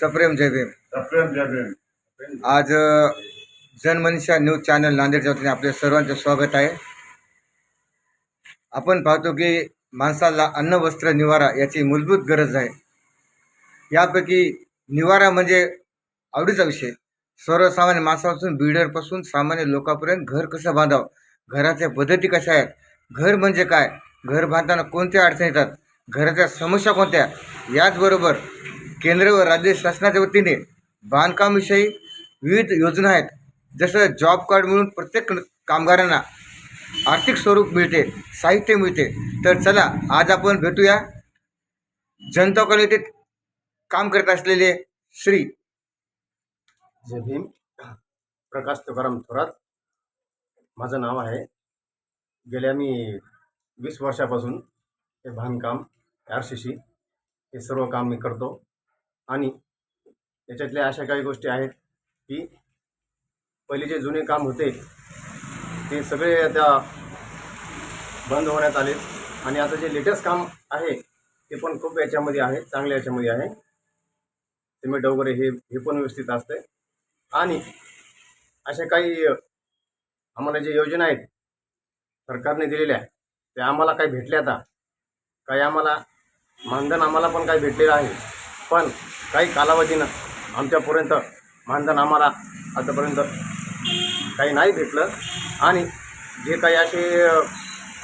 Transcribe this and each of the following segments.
सप्रेम जय भीम. सप्रेम जय भीम. आज जनमनीषा न्यूज चॅनल नांदेडच्या वतीने आपले सर्वांचे स्वागत आहे. आपण पाहतो की माणसाला अन्न वस्त्र निवारा याची मूलभूत गरज आहे. यापैकी निवारा म्हणजे आवडीचा विषय. सर्वसामान्य माणसापासून बिल्डरपासून सामान्य लोकांपर्यंत घर कसं बांधावं? घराच्या पद्धती कशा आहेत? घर म्हणजे काय? घर बांधताना कोणत्या अडचणी येतात? घराच्या समस्या कोणत्या? याचबरोबर केंद्र व राज्य शासनाच्या वतीने बांधकामविषयी विविध योजना आहेत. जसं जॉब कार्ड मिळून प्रत्येक कामगारांना आर्थिक स्वरूप मिळते साहित्य मिळते. तर चला आज आपण भेटूया. जनता कॉलनीत काम करत असलेले श्री जय भीम. प्रकाश तुकाराम थोरात. माझं नाव आहे. गेल्या मी वीस वर्षापासून हे बांधकाम आर सी सी हे सर्व काम मी करतो. आणि याच्यातल्या अशा काही गोष्टी आहेत की पहिले जे जुने काम होते ते सगळे आता बंद होण्यात आले. आणि आता जे लेटेस्ट काम आहे ते पण खूप याच्यामध्ये आहे चांगल्या याच्यामध्ये आहे. सिमेंट वगैरे हे हे पण व्यवस्थित असते आणि अशा काही आम्हाला जे योजना आहेत सरकारने दिलेल्या त्या आम्हाला काही भेटल्या आता. काही आम्हाला मानधन आम्हाला पण काही भेटलेलं आहे. पण काही कालावधीनं आमच्यापर्यंत मानधन आम्हाला आतापर्यंत काही नाही भेटलं. आणि जे काही असे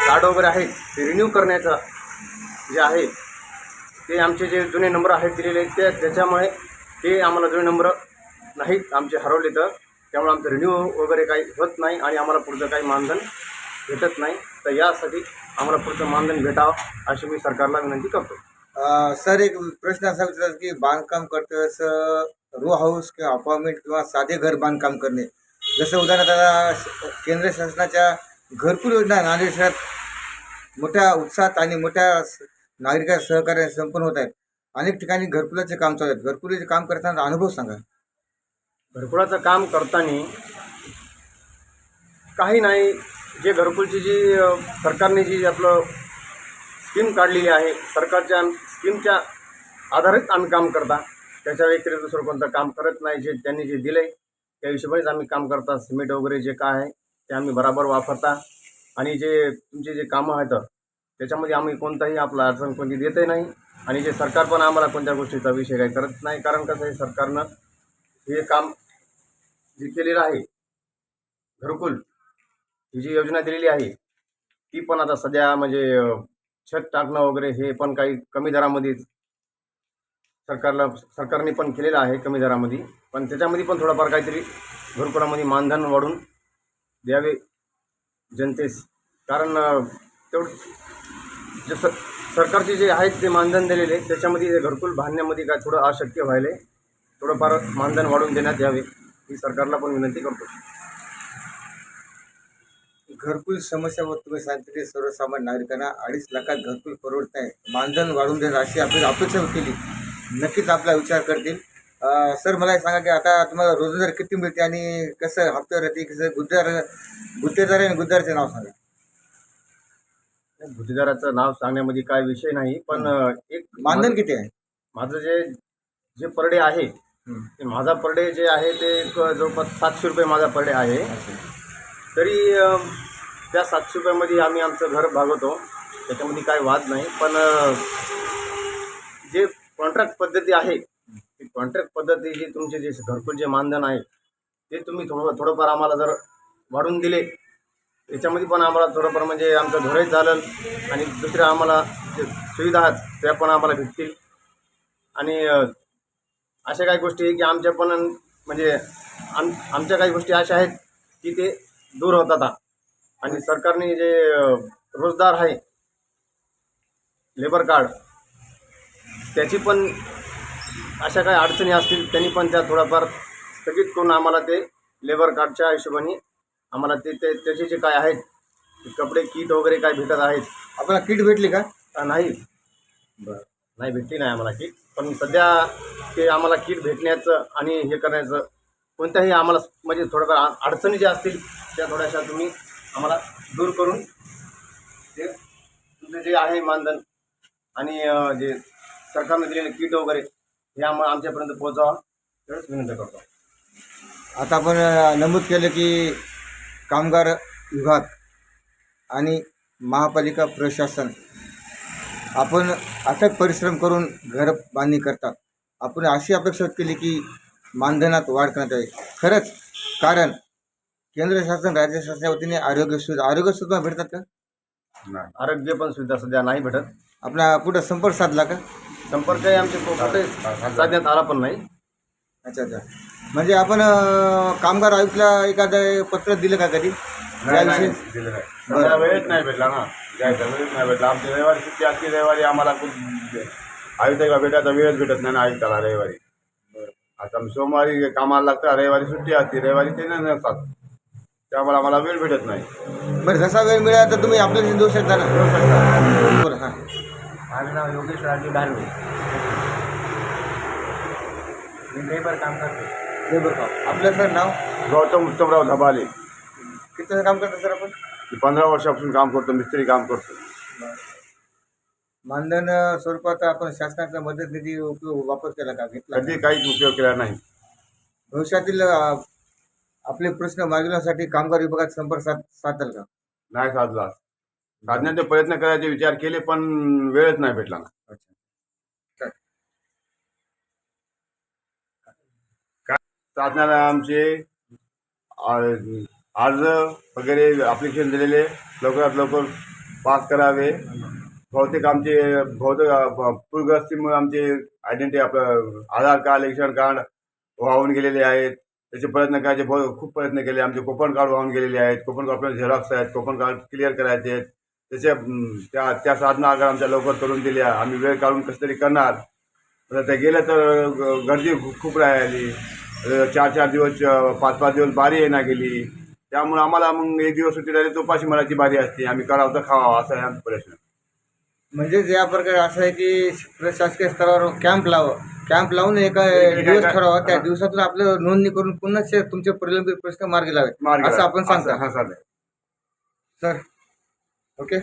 कार्ड वगैरे आहेत ते रिन्यू करण्याचं जे आहे ते आमचे जे जुने नंबर आहेत दिलेले ते त्याच्यामुळे ते आम्हाला जुने नंबर नाहीत आमचे हरवले तर. त्यामुळे आमचं रिन्यू वगैरे काही होत नाही आणि आम्हाला पुढचं काही मानधन भेटत नाही. तर यासाठी आम्हाला पुढचं मानधन भेटावं अशी मी सरकारला विनंती करतो. सर एक प्रश्न असा विचार की बांधकाम करते वेळेस रो हाऊस किंवा अपार्टमेंट किंवा साधे घर बांधकाम करणे. जसं उदाहरणार्थ आता केंद्र शासनाच्या घरकुल योजना नांदेड शहरात मोठ्या उत्साहात आणि मोठ्या नागरिकांच्या सहकार्याने संपन्न होत आहेत. अनेक ठिकाणी घरकुलाचे काम चालू आहेत. घरकुलीचे काम करताना अनुभव सांगा. घरकुलाचं काम करताना काही नाही जे घरकुलची जी सरकारने जी आपलं स्कीम काढलेली आहे सरकारच्या स्कीमच्या आधारित आम्ही काम करता. त्याच्या व्यतिरिक्त दुसरं कोणतं काम करत नाही जे त्यांनी जे दिले त्या हिशोबानेच आम्ही काम करता सिमेंट वगैरे जे काय आहे ते आम्ही बराबर वापरता. आणि जे तुमचे जे कामं आहेत त्याच्यामध्ये आम्ही कोणताही आपला अडचण कोणती देतही नाही. आणि जे सरकार पण आम्हाला कोणत्या गोष्टीचा विषय काही करत नाही. कारण कसं आहे सरकारनं हे काम जे केलेलं आहे घरकुल ही जी योजना दिलेली आहे ती पण आता सध्या म्हणजे छत टाकणं वगैरे हे पण काही कमी दरामध्ये सरकारला सरकारने पण केलेलं आहे कमी दरामध्ये. पण त्याच्यामध्ये पण थोडंफार काहीतरी घरकुलामध्ये मानधन वाढून द्यावे जनतेस. कारण अ, तेवढं जसं सरकारचे जे आहेत ते मानधन दिलेले त्याच्यामध्ये जे घरकुल बांधण्यामध्ये काय थोडं अशक्य व्हायले थोडंफार मानधन वाढवून देण्यात यावे ही सरकारला पण विनंती करतो. घरकुल समस्यावर तुम्ही सांगते की सर्वसामान्य नागरिकांना अडीच लाखात घरकुल परवडत आहे मानधन वाढवून देणार अशी आपली अपेक्षा केली. नक्कीच आपला विचार करतील. सर मला सांगा की आता तुम्हाला रोजगार किती मिळते आणि कसं हप्त्यावर येते कसं गुद्दार गुत्तेदार आणि गुद्दारचे नाव सांगा. गुत्तेदाराचं नाव सांगण्यामध्ये काय विषय नाही पण एक मानधन किती आहे? माझं जे जे पर डे आहे. ते माझा पर डे जे आहे ते एक जवळपास सातशे रुपये माझा पर डे आहे तरी त्या सातशे रुपयामध्ये आम्ही आमचं घर भागवतो. त्याच्यामध्ये काय वाद नाही. पण जे कॉन्ट्रॅक्ट पद्धती आहे ती कॉन्ट्रॅक्ट पद्धती जी तुमचे जे घरकुल जे मानधन आहे ते तुम्ही थोडं थोडंफार आम्हाला जर वाढून दिले त्याच्यामध्ये पण आम्हाला थोडंफार म्हणजे आमचं घरही चालेल आणि दुसऱ्या आम्हाला जे सुविधा आहेत त्या पण आम्हाला भेटतील. आणि अशा काही गोष्टी आहे की आमच्या पण म्हणजे आम आमच्या काही गोष्टी अशा आहेत की ते दूर होतात आणि सरकारने जे रोजगार आहे लेबर कार्ड त्याची पण अशा काही अडचणी असतील त्यांनी पण त्या थोड्याफार स्थगित करून आम्हाला ते लेबर कार्डच्या हिशोबाने आम्हाला ते ते त्याचे जे काय आहेत कपडे किट वगैरे काय भेटत आहेत आपल्याला किट भेटली का? नाही. बरं. नाही भेटली नाही आम्हाला किट. पण सध्या ते आम्हाला किट भेटण्याचं आणि हे करण्याचं कोणत्याही आम्हाला म्हणजे थोडंफार अडचणी ज्या असतील त्या थोड्याशा तुम्ही आम्हाला दूर करून ते तुमचं जे आहे मानधन आणि जे सरकारने दिलेले किट वगैरे हे आम्हाला आमच्यापर्यंत पोहोचावा एवढंच विनंती करतो. आता आपण नमूद केलं की कामगार विभाग आणि महापालिका प्रशासन आपण अथक परिश्रम करून घर बांधणी करतात. आपण अशी अपेक्षा केली की मानधनात वाढ करण्यात यावी खरंच कारण केंद्र शासन राज्य शासनाच्या वतीने आरोग्य सुविधा आरोग्य सुविधा भेटतात का? नाही. आरोग्य पण सुविधा सध्या नाही भेटत. आपला कुठं संपर्क साधला का? संपर्कही आमचे कुठे साधण्यात आला पण नाही. अच्छा अच्छा. म्हणजे आपण अ, कामगार आयुक्तला एखादं पत्र दिलं का कधी? याविषयी सध्या वेळच नाही भेटला ना. जायचा वेळच नाही भेटला. आमच्या रविवारी सुट्टी असते रविवारी आम्हाला आयुक्ताला भेटायचा वेळच भेटत नाही ना आयुक्ताला रविवारी. आता आम्ही सोमवारी कामाला लागतं रविवारी सुट्टी असते रविवारी ते नाही नसतात. त्यामुळे आम्हाला वेळ भेटत नाही. बरं जसा वेळ मिळाला तर तुम्ही आपल्याशी देऊ शकता ना? बरं हां. माझं नाव योगेश राजू डालवे मी लेबर काम करतो हे बरं का आपलं सर नाव? गौतम उत्तमराव धबाले. किती काम करता सर आपण? मी पंधरा वर्षापासून काम करतो मिस्त्री काम करतो. मानधन अ, स्वरूपात आपण शासनाचा मदत निधी उपयोग वापर केला का? घेतला? कधी काहीच उपयोग केला नाही. भविष्यातील अ, आपले प्रश्न मागवण्यासाठी कामगार विभागात संपर्क साध साधाल का? नाही साधला. साधण्याचे प्रयत्न करायचे विचार केले पण वेळच नाही भेटला. ना साधण्याला आमचे अर्ज वगैरे ॲप्लिकेशन दिलेले लवकरात लवकर पास करावे. बहुतेक आमचे बहुतेक पूरग्रस्तीमुळे आमचे आयडेंटिटी आपलं आधार कार्ड इलेक्शन कार्ड वाहून गेलेले आहेत. त्याचे प्रयत्न करायचे बहु खूप प्रयत्न केले. आमचे कोपन कार्ड वाहून गेलेले आहेत. कोपन कार्ड झेरॉक्स आहेत. कोपन कार्ड क्लिअर करायचे आहेत. त्याच्या त्या त्या साधना अगर आमच्या लवकर करून दिल्या. आम्ही वेळ काढून कसं तरी करणार. आता त्या गेल्या तर ग- गर्दी खूप राहिली. चार चार दिवस पाच पाच दिवस बारी येणार गेली. त्यामुळे आम्हाला मग एक दिवस सुट्टी राहिली तो उपाशी मराठी बारी असते. आम्ही करावं तर खावा असा आहे आमचा प्रश्न. म्हणजेच या प्रकारे असं आहे की प्रशासकीय स्तरावर कॅम्प लावं कॅम्प लावून एका दिवस ठरावा त्या. दिवसातून आपलं नोंदणी करून पुन्हा तुमचे प्रलंबित प्रश्न मार्गी लावे मार्ग असं आपण सांगता. हा चालेल. Sir okay?